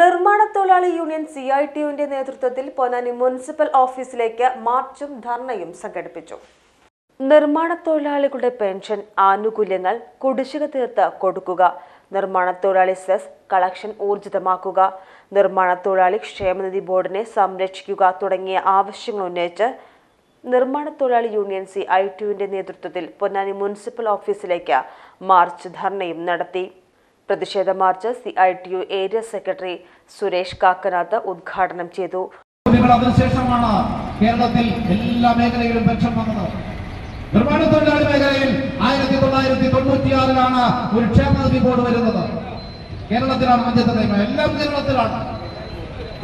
നിർമ്മാണ തൊഴിലാളി union C I T നേതൃത്വത്തിൽ പൊന്നാനി മുനിസിപ്പൽ ഓഫീസിലേക്ക് മാർച്ചും ധർണയും സംഘടിപ്പിച്ചു. നിർമ്മാണ തൊഴിലാളികളുടെ പെൻഷൻ ആനുകൂല്യങ്ങൾ കുടിശ്ശിക തീർത്ത് കൊടുക്കുക. നിർമ്മാണ തൊഴിലാളി സെസ് കളക്ഷൻ ഊർജിതമാക്കുക. നിർമ്മാണ തൊഴിലാളി ക്ഷേമനിധി ബോർഡിനെ സംരക്ഷിക്കുക തുടങ്ങിയ ആവശ്യങ്ങൾ ഉന്നയിച്ച് നിർമ്മാണ തൊഴിലാളി യൂണിയൻ സി ഐ ടിയുവിന്റെ നേതൃത്വത്തിൽ പൊന്നാനി മുനിസിപ്പൽ ഓഫീസിലേക്ക് മാർച്ച് ധർണയും നടത്തി. പ്രതിഷേധ march C I T U area secretary Suresh Kakkanath ഉദ്ഘാടനം ചെയ്തു. അതിനുശേഷമാണ് കേരളത്തിൽ എല്ലാ മേഖലയിലും പെൻഷൻ വന്നത്. നിർമ്മാണ തൊഴിലാളി മേഖലയിൽ ആയിരത്തി തൊള്ളായിരത്തി തൊണ്ണൂറ്റിയാറിലാണ് ഒരു ക്ഷേമനിധി ബോർഡ് വരുന്നത്. കേരളത്തിലാണ് മധ്യത്തെ നിയമം. എല്ലാം കേരളത്തിലാണ്.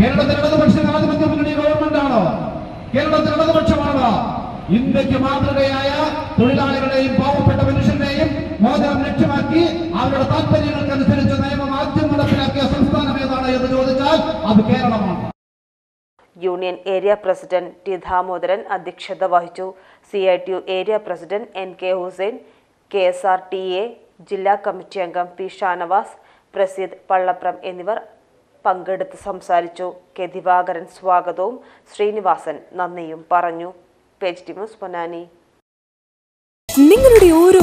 കേരളത്തിൽ ഇടതുപക്ഷ ജനാധിപത്യ മുന്നണി ഗവൺമെന്റ് ആണോ കേരളത്തിൽ ഇടതുപക്ഷമാണോ? ഇന്ത്യയ്ക്ക് മാതൃകയായ മോചനം ലക്ഷ്യമാക്കി അവരുടെ താല്പര്യങ്ങൾക്കനുസരിച്ച് നിയമം ആദ്യം നടപ്പിലാക്കിയ സംസ്ഥാനം ഏതാണ് എന്ന് ചോദിച്ചാൽ അത് കേരളമാണ്. Union area president T Damodaran അധ്യക്ഷത വഹിച്ചു. C I T U area president N K Hussain K S R T A ജില്ലാ കമ്മിറ്റി അംഗം പി ഷാനവാസ് പ്രസീദ് പള്ളപ്രം എന്നിവർ പങ്കെടുത്ത് സംസാരിച്ചു. കെ ദിവാകരൻ സ്വാഗതവും. ശ്രീനിവാസൻ നന്ദിയും പറഞ്ഞു. Page T news Ponnani. നിങ്ങളുടെ